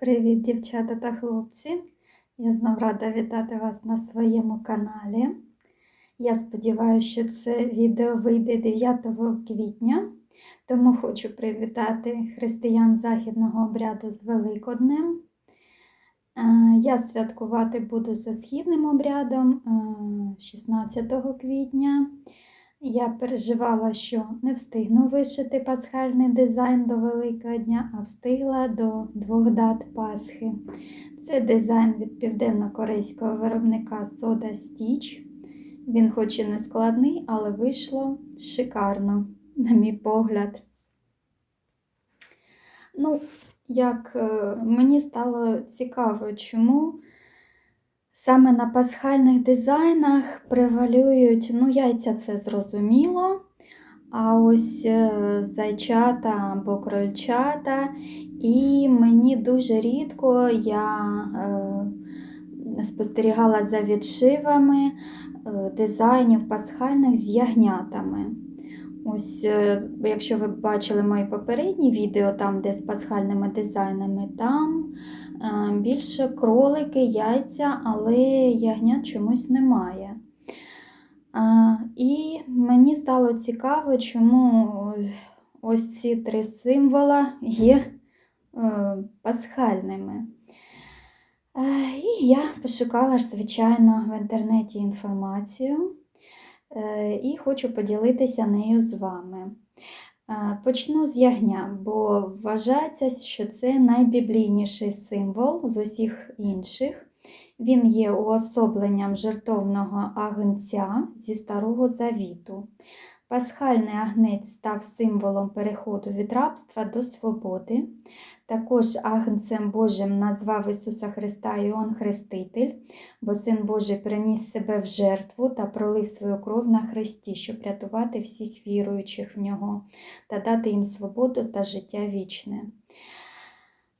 Привіт, дівчата та хлопці! Я знов рада вітати вас на своєму каналі. Я сподіваюся, що це відео вийде 9 квітня, тому хочу привітати християн західного обряду з Великоднем. Е, Я святкувати буду за східним обрядом е, 16 квітня. Я переживала, що не встигну вишити пасхальний дизайн до Великого дня, а встигла до двох дат Пасхи. Це дизайн від південно-корейського виробника Soda Stitch. Він хоч і не складний, але вийшло шикарно, на мій погляд. Ну, як е, мені стало цікаво, чому Саме на пасхальних дизайнах превалюють, ну, яйця це зрозуміло. А ось е, зайчата або крольчата. І мені дуже рідко я е, спостерігала за відшивами е, дизайнів пасхальних з ягнятами. Ось, е, якщо ви бачили мої попередні відео, там, де з пасхальними дизайнами, там більше кролики, яйця, але ягнят чомусь немає. І мені стало цікаво, чому ось ці три символа є е, пасхальними. Е, І я пошукала ж, звичайно, в інтернеті інформацію е, і хочу поділитися нею з вами. Почну з ягня, бо вважається, що це найбіблійніший символ з усіх інших. Він є уособленням жертовного агнця зі Старого Завіту. Пасхальний агнець став символом переходу від рабства до свободи. Також агнцем Божим назвав Ісуса Христа Іоанн Хреститель, бо Син Божий приніс себе в жертву та пролив свою кров на хресті, щоб рятувати всіх віруючих в нього та дати їм свободу та життя вічне.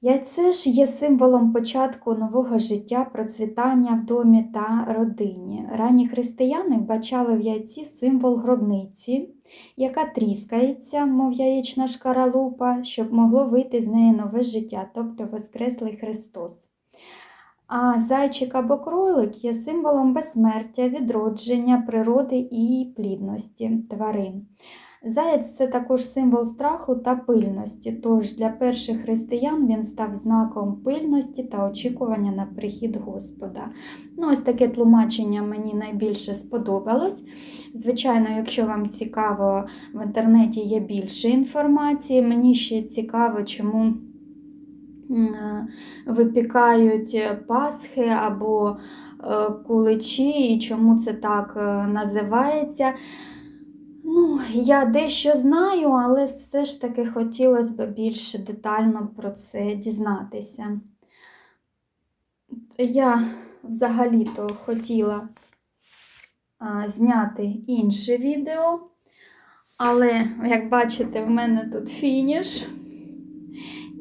Яйце ж є символом початку нового життя, процвітання в домі та родині. Ранні християни вбачали в яйці символ гробниці, яка тріскається, мов яєчна шкаралупа, щоб могло вийти з неї нове життя, тобто Воскреслий Христос. А зайчик або кролик є символом безсмертя, відродження, природи і плідності тварин. Заєць це також символ страху та пильності, тож для перших християн він став знаком пильності та очікування на прихід Господа. Ну, Ось таке тлумачення мені найбільше сподобалось. Звичайно, якщо вам цікаво, в інтернеті є більше інформації. Мені ще цікаво, чому випікають пасхи або е, куличі, і чому це так е, називається. Ну, я дещо знаю, але все ж таки хотілося б більш детально про це дізнатися. Я взагалі-то хотіла а, зняти інше відео, але, як бачите, в мене тут фініш.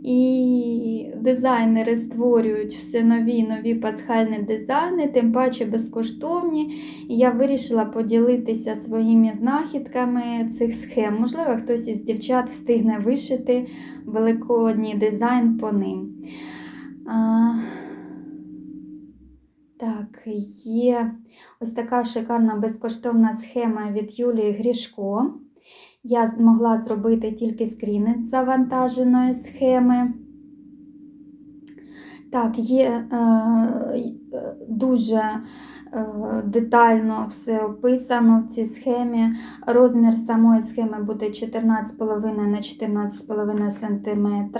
І дизайнери створюють все нові нові пасхальні дизайни, тим паче безкоштовні. І я вирішила поділитися своїми знахідками цих схем. Можливо, хтось із дівчат встигне вишити великодній дизайн по ним. А, Так, є ось така шикарна безкоштовна схема від Юлії Грішко. Я змогла зробити тільки скріни завантаженої схеми. Так, є е, дуже е, детально все описано в цій схемі. Розмір самої схеми буде 14,5 на 14,5 см,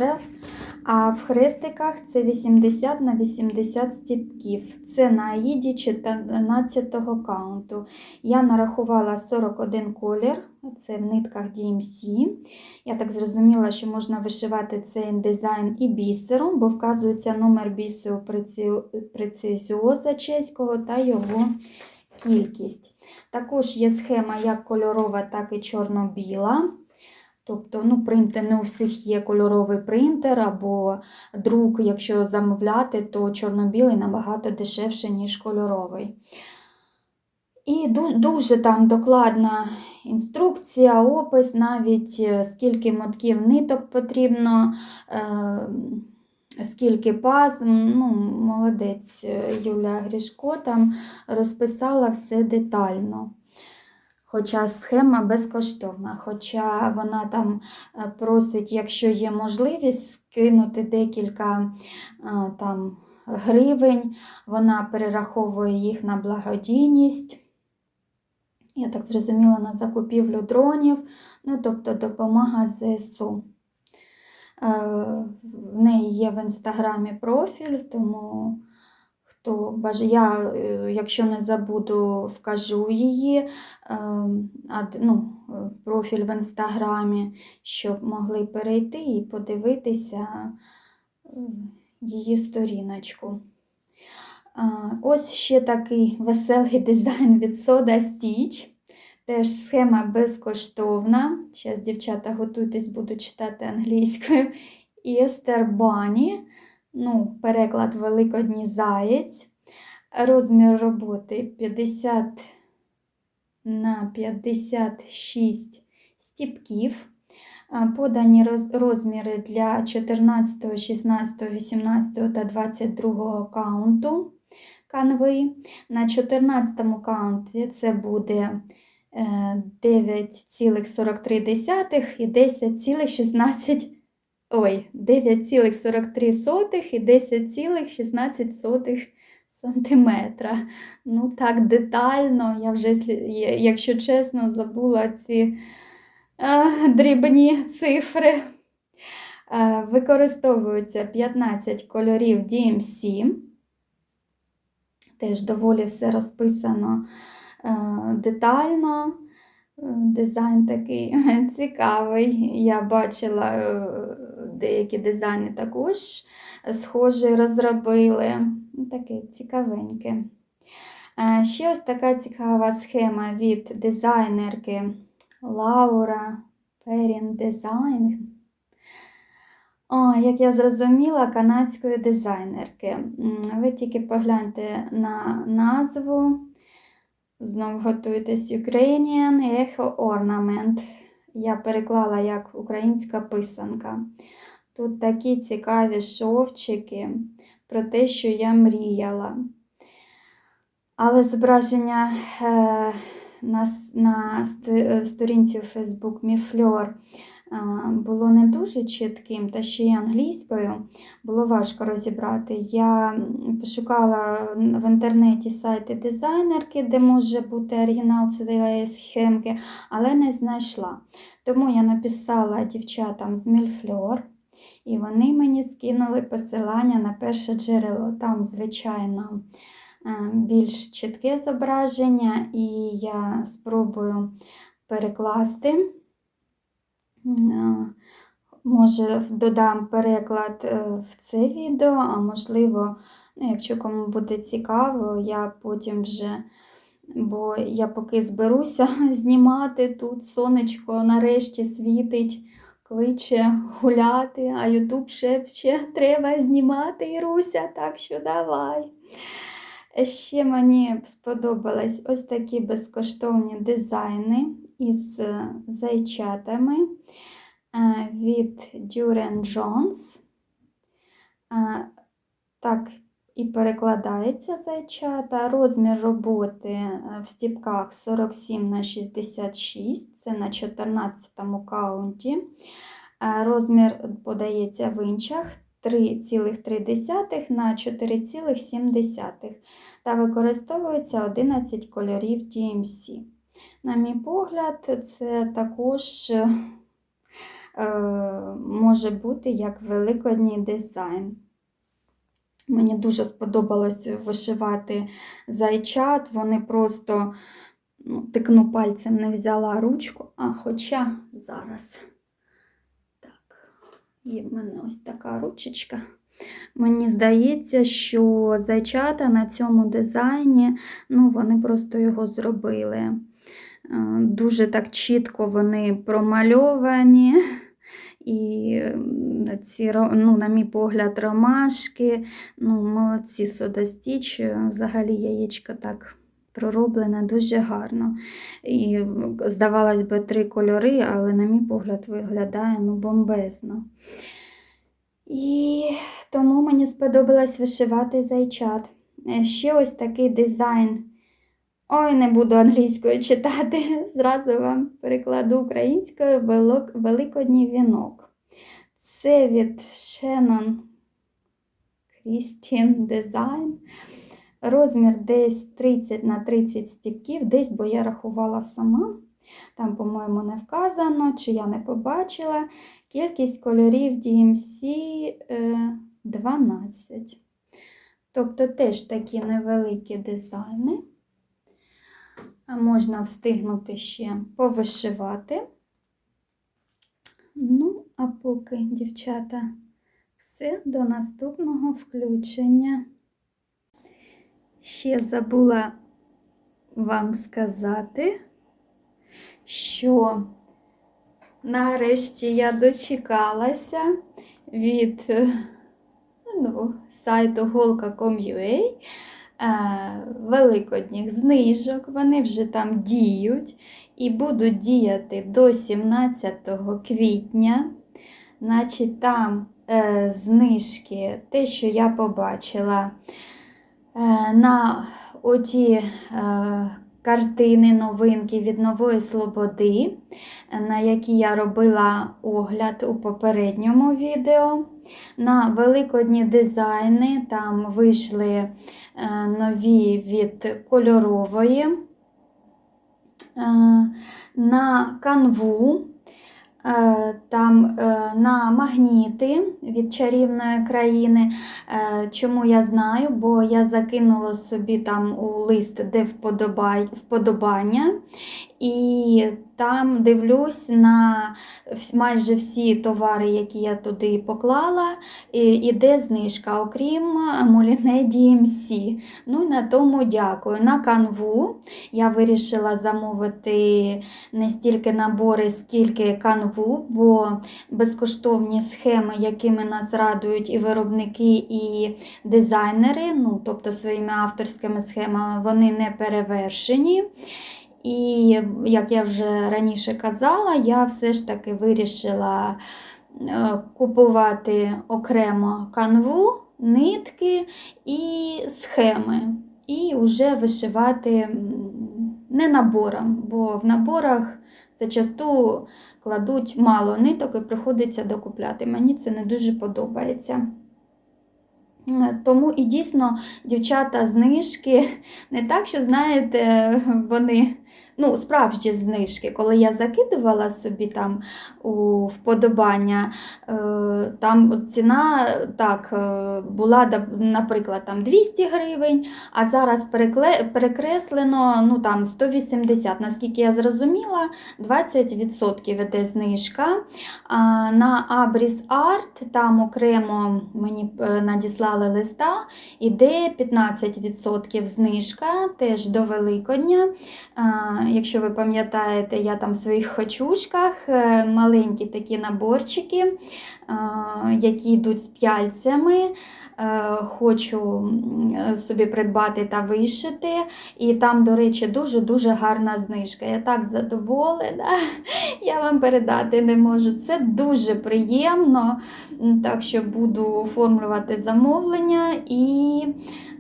а в хрестиках це 80 на 80 стіпків. Це на аїді 14 каунту. Я нарахувала 41 колір, це в нитках DMC. Я так зрозуміла, що можна вишивати цей дизайн і бісером, бо вказується номер бісеру прецизіоза чеського та його кількість. Також є схема як кольорова, так і чорно-біла. Тобто, ну, принтер, не у всіх є кольоровий принтер або друк, якщо замовляти, то чорно-білий набагато дешевше, ніж кольоровий. І дуже там докладна інструкція, опис, навіть скільки мотків ниток потрібно скільки пазм. Ну, молодець е, Юля Грішко там розписала все детально. Хоча схема безкоштовна, хоча вона там е, просить, якщо є можливість, скинути декілька е, там, гривень, вона перераховує їх на благодійність. Я так зрозуміла, на закупівлю дронів, ну, тобто допомога ЗСУ. Е, В неї є в інстаграмі профіль, тому бажає, я, е, якщо не забуду, вкажу її е, ну, е, профіль в інстаграмі, щоб могли перейти і подивитися її сторіночку. Ось ще такий веселий дизайн від Soda Stitch. Теж схема безкоштовна. Зараз, дівчата, готуйтесь, буду читати англійською. Easter Bunny, ну, переклад Великодній заєць. Розмір роботи 50 на 56 стіпків. Подані розміри для 14, 16, 18 та 22 каунту канви. На 14 каунті це буде е, 9,43 і 10,16 Ой, 9,43 і 10,16 сантиметра. Ну так детально, я вже, якщо чесно, забула ці е, дрібні цифри. Е, Використовується 15 кольорів DMC. Теж доволі все розписано е, детально. Е, Дизайн такий цікавий. Я бачила е, деякі дизайни також схожі розробили. Ну, Таке цікавеньке. Е, Ще ось така цікава схема від дизайнерки Лаура Перін Дизайн. О, як я зрозуміла, канадської дизайнерки. Ви тільки погляньте на назву. Знову готуйтесь Ukrainian Echo Ornament. Я переклала як українська писанка. Тут такі цікаві шовчики про те, що я мріяла. Але зображення е, на, е, сторінці у Facebook Міфльор було не дуже чітким, та ще й англійською було важко розібрати. Я пошукала в інтернеті сайти дизайнерки, де може бути оригінал цієї схемки, але не знайшла. Тому я написала дівчатам з Мільфльор, і вони мені скинули посилання на перше джерело. Там, звичайно, е, більш чітке зображення, і я спробую перекласти. М, Може, додам переклад е, в це відео, а можливо, ну, якщо кому буде цікаво, я потім вже, бо я поки зберуся знімати тут, сонечко нарешті світить, кличе гуляти, а Ютуб шепче, треба знімати, Іруся, так що давай. Ще мені сподобались ось такі безкоштовні дизайни із зайчатами е, від Jones. Е, Так і перекладається зайчата. Розмір роботи е, в стіпках 47 на 66, це на 14 каунті. Е, Розмір подається в інчах 3,3 на 4,7 та використовується 11 кольорів DMC. На мій погляд, це також е, може бути як великодній дизайн. Мені дуже сподобалось вишивати зайчат, вони просто ну, тикну пальцем, не взяла ручку, а хоча зараз. Так, є в мене ось така ручечка. Мені здається, що зайчата на цьому дизайні, ну, вони просто його зробили. Е, Дуже так чітко вони промальовані. І ці, ну, на мій погляд, ромашки, ну, молодці содастіч, взагалі яєчко так пророблене дуже гарно. І здавалось би, три кольори, але, на мій погляд, виглядає ну, бомбезно. І тому мені сподобалось вишивати зайчат. Е, Ще ось такий дизайн. Ой, не буду англійською читати. Зразу вам перекладу українською Великодній вінок. Це від Shannon Christian Design. Розмір десь 30 на 30 стіпків, десь, бо я рахувала сама. Там, по-моєму, не вказано, чи я не побачила. Кількість кольорів DMC е, 12. Тобто теж такі невеликі дизайни. Можна встигнути ще повишивати. Ну, а поки, дівчата, все до наступного включення. Ще забула вам сказати, що нарешті я дочекалася від ну, сайту е, великодніх знижок. Вони вже там діють і будуть діяти до 17 квітня. Значить, там е, знижки, те, що я побачила е, на оті е, картини, новинки від Нової Слободи, на які я робила огляд у попередньому відео. На великодні дизайни там вийшли е, нові від кольорової. Е, На канву, е, там е, на магніти від чарівної країни. Е, Чому я знаю? Бо я закинула собі там у лист, де вподобання, і там дивлюсь на майже всі товари, які я туди поклала, іде знижка, окрім Муліне DMC. Ну і на тому дякую. На канву я вирішила замовити не стільки набори, скільки канву, бо безкоштовні схеми, якими нас радують і виробники, і дизайнери, ну, тобто своїми авторськими схемами, вони не перевершені. І, як я вже раніше казала, я все ж таки вирішила е, купувати окремо канву, нитки і схеми, і вже вишивати не набором, бо в наборах зачасту кладуть мало ниток і приходиться докупляти. Мені це не дуже подобається. Тому і дійсно дівчата знижки не так, що знаєте, вони ну, справжні знижки. Коли я закидувала собі там у вподобання, е, там ціна так е, була, наприклад, там 200 гривень, а зараз перекреслено ну, там 180. Наскільки я зрозуміла, 20% іде знижка. На Abris Art там окремо мені е, надіслали листа, іде 15% знижка теж до Великодня. Якщо ви пам'ятаєте, я там в своїх хочушках е, маленькі такі наборчики, які йдуть з п'яльцями. е, Хочу собі придбати та вишити. І там, до речі, дуже-дуже гарна знижка. Я так задоволена, я вам передати не можу. Це дуже приємно. Так що буду оформлювати замовлення і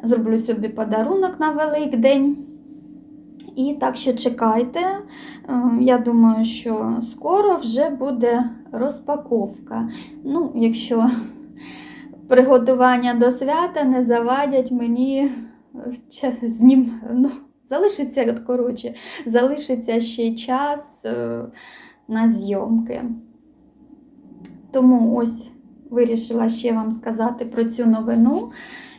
зроблю собі подарунок на Великдень. І так що чекайте. Е, Я думаю, що скоро вже буде розпаковка. Ну, якщо приготування до свята не завадять мені е, ча- знім, ну, залишиться, коротше, залишиться ще час е, на зйомки. Тому ось вирішила ще вам сказати про цю новину,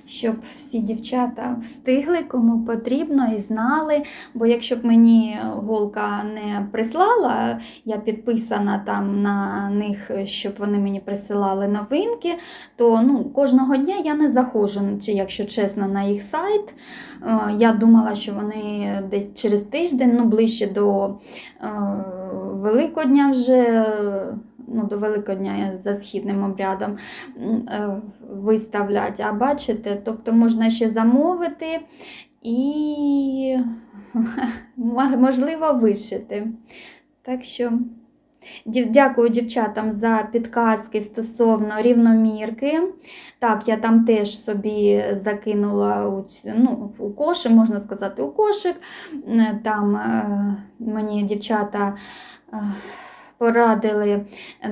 щоб всі дівчата встигли, кому потрібно, і знали. Бо якщо б мені голка не прислала, я підписана там на них, щоб вони мені присилали новинки, то ну, кожного дня я не заходжу, чи якщо чесно, на їх сайт. Е, Я думала, що вони десь через тиждень, ну ближче до е, Великодня вже. Ну, до Великодня за східним обрядом е, виставлять. А бачите, тобто можна ще замовити і можливо вишити. Так що Дякую дівчатам за підказки стосовно рівномірки. Так, я там теж собі закинула у, ну, у кошик, можна сказати, у кошик. Е, Там е, мені дівчата порадили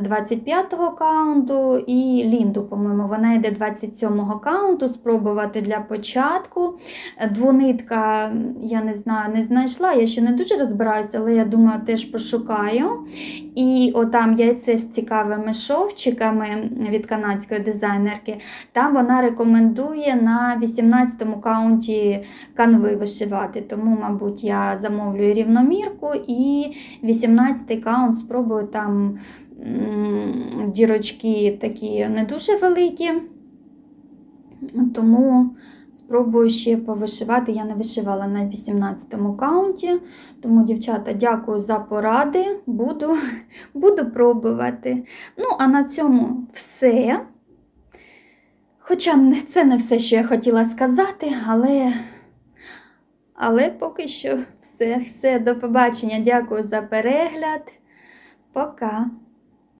25-го каунту і Лінду, по-моєму, вона йде 27-го каунту, спробувати для початку. Двонитка, я не знаю, не знайшла, я ще не дуже розбираюся, але я думаю, теж пошукаю. І отам яйце з цікавими шовчиками від канадської дизайнерки. Там вона рекомендує на 18-му каунті канви вишивати. Тому, мабуть, я замовлю рівномірку і 18-й каунт спробую там дірочки такі не дуже великі. Тому спробую ще повишивати. Я не вишивала на 18-му каунті. Тому, дівчата, дякую за поради. Буду, буду пробувати. Ну, а на цьому все. Хоча це не все, що я хотіла сказати, але, але поки що все, все. До побачення. Дякую за перегляд. Poká.